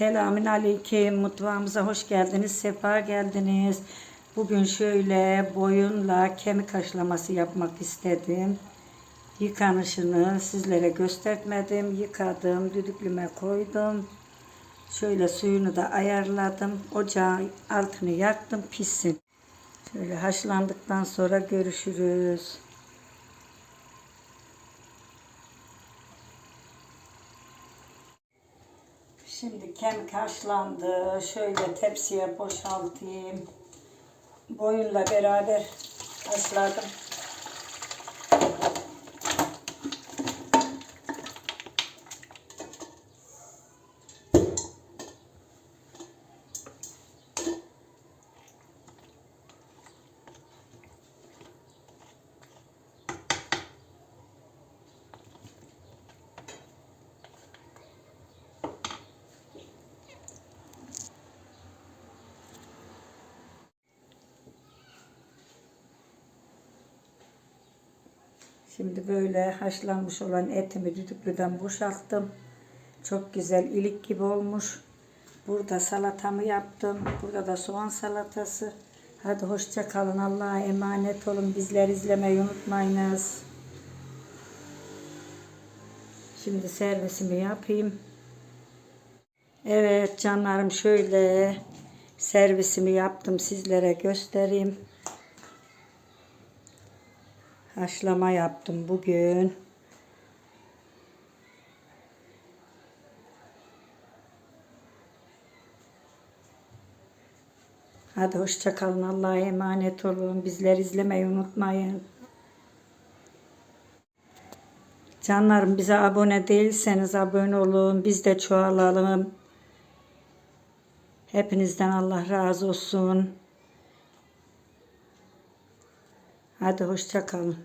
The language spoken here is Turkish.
Selamün aleyküm. Mutfağımıza hoş geldiniz. Sefa geldiniz. Bugün şöyle boyunla kemik haşlaması yapmak istedim. Yıkanışını sizlere göstermedim. Yıkadım, düdüklüme koydum. Şöyle suyunu da ayarladım. Ocağın altını yaktım pişsin. Şöyle haşlandıktan sonra görüşürüz. Şimdi kemik haşlandı. Şöyle tepsiye boşaltayım. Boyunla beraber haşladım. Şimdi böyle haşlanmış olan etimi düdüklüden boşalttım. Çok güzel ilik gibi olmuş. Burada salatamı yaptım. Burada da soğan salatası. Hadi hoşça kalın. Allah'a emanet olun. Bizleri izlemeyi unutmayınız. Şimdi servisimi yapayım. Evet canlarım şöyle servisimi yaptım sizlere göstereyim. Haşlama yaptım bugün. Hadi hoşça kalın. Allah'a emanet olun. Bizleri izlemeyi unutmayın. Canlarım bize abone değilseniz abone olun. Biz de çoğalalım. Hepinizden Allah razı olsun. Hadi hoşça kalın.